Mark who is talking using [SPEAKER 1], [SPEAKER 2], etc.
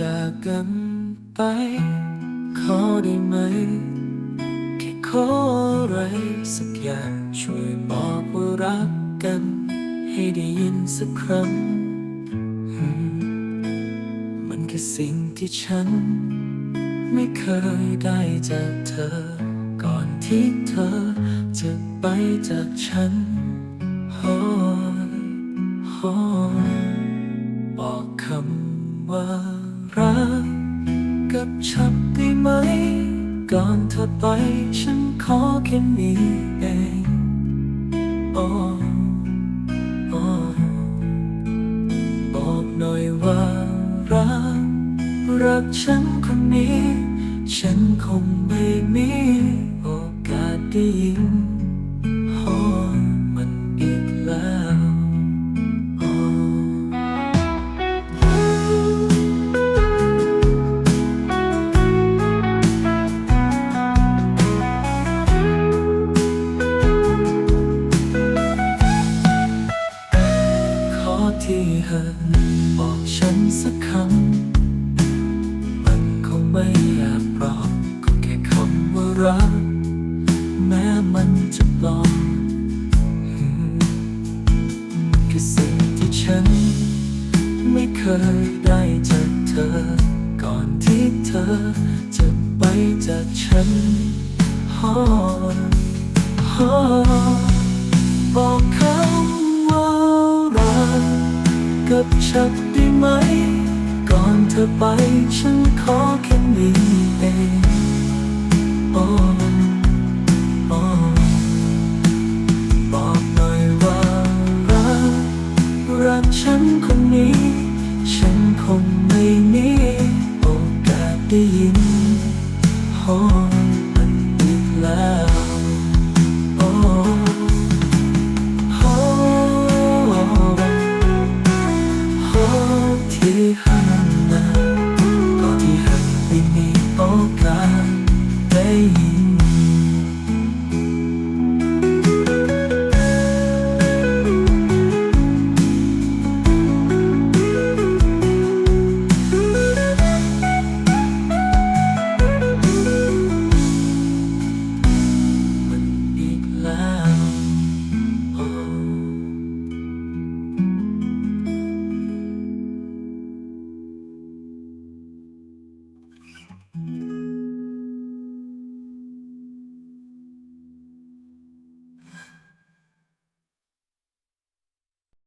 [SPEAKER 1] จากกันไป ขอได้ไหม แค่ขออะไรสักอย่างช่วยบอกว่ารักกัน ให้ได้ยินสักครั้งมมันคือสิ่งที่ฉัน ไม่เคยได้จากเธอ ก่อนที่เธอจะไปจากฉันโอ้โอ้บอกคำว่า รักกับฉันได้ไหม ก่อนเธอไปฉันขอแค่นี้เองโอ้โอ้บอกหน่อยว่ารัก รักฉันคนนี้ ฉันคงไม่มีโอกาสได้ยิน ที่เธอบอกฉันสักคำ มันคงไม่อยากบอกก็แค่คำว่ารัก แม้มันจะปลอมคือสิ่งที่ฉัน ไม่เคยได้จากเธอ ก่อนที่เธอจะไปจากฉันฮอฮอบอกคำว่า กับฉันได้ไหม ก่อนเธอไปฉันขอแค่นี้เองโอ้โอ้บอกหน่อยว่ารักรักฉันคนนี้ ฉันคงไม่มีโอกาสได้ยินโอ้